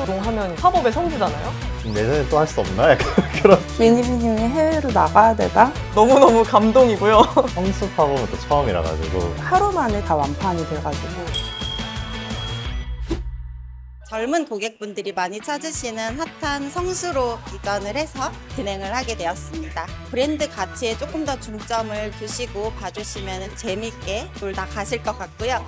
성수동 하면 팝업의 성지잖아요. 내년에 또 할 수 없나? 약간 그런 미니미님이 해외로 나가야 되나? 너무너무 감동이고요. 성수 팝업은 또 처음이라 가지고 하루 만에 다 완판이 돼가지고 젊은 고객분들이 많이 찾으시는 핫한 성수로 이전을 해서 진행을 하게 되었습니다. 브랜드 가치에 조금 더 중점을 두시고 봐주시면 재밌게 놀다 가실 것 같고요.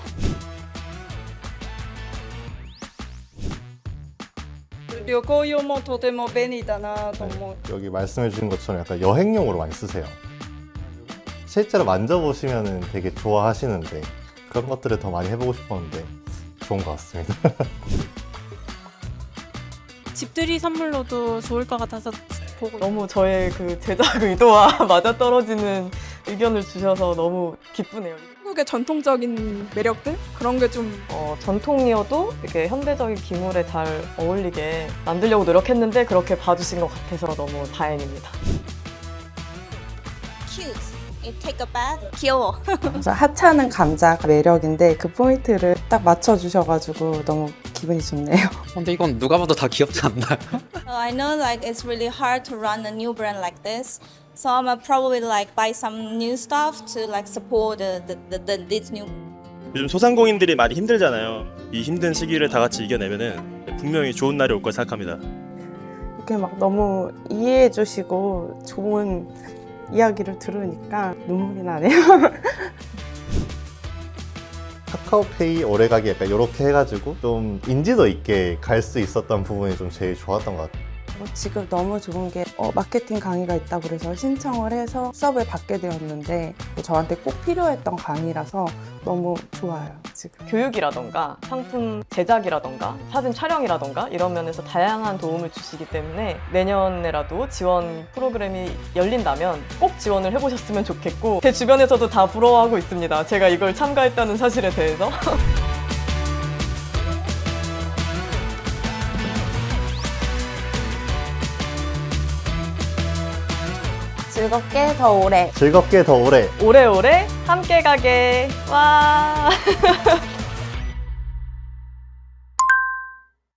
旅行用もとても便利だなと思う。 여기 말씀해 주신 것처럼 약간 여행용으로 많이 쓰세요. 실제로 만져보시면 되게 좋아하시는데 그런 것들을 더 많이 해보고 싶었는데 좋은 것 같습니다. 집들이 선물로도 좋을 것 같아서 보고 너무 저의 그 제작 의도와 맞아떨어지는 의견을 주셔서 너무 기쁘네요. 한국의 전통적인 매력들 그런 게좀 어, 전통이어도 이렇게 현대적인 기물에 잘 어울리게 만들려고 노력했는데 그렇게 봐주신 것 같아서 너무 다행입니다. Cute. You take a bath. 귀여워. 그래서 하찮은 감자가 매력인데 그 포인트를 딱 맞춰주셔가지고 너무 기분이 좋네요. 근데 이건 누가 봐도 다 귀엽지 않나요? Uh, I know like it's really hard to run a new brand like this, so I'm gonna probably like buy some new stuff to like support the, the, the, the this new 요즘 소상공인들이 많이 힘들잖아요. 이 힘든 시기를 다 같이 이겨내면은 분명히 좋은 날이 올 걸 생각합니다. 이렇게 막 너무 이해해 주시고 좋은 이야기를 들으니까 눈물이 나네요. 카카오페이 오래가기 약간 이렇게 해가지고 좀 인지도 있게 갈 수 있었던 부분이 좀 제일 좋았던 것 같아요. 뭐 지금 너무 좋은 게 어, 마케팅 강의가 있다고 그래서 신청을 해서 수업을 받게 되었는데 뭐 저한테 꼭 필요했던 강의라서 너무 좋아요 지금. 교육이라던가 상품 제작이라던가 사진 촬영이라던가 이런 면에서 다양한 도움을 주시기 때문에 내년에라도 지원 프로그램이 열린다면 꼭 지원을 해보셨으면 좋겠고 제 주변에서도 다 부러워하고 있습니다. 제가 이걸 참가했다는 사실에 대해서. 즐겁게 더 오래 즐겁게 더 오래 오래오래 함께 가게. 와.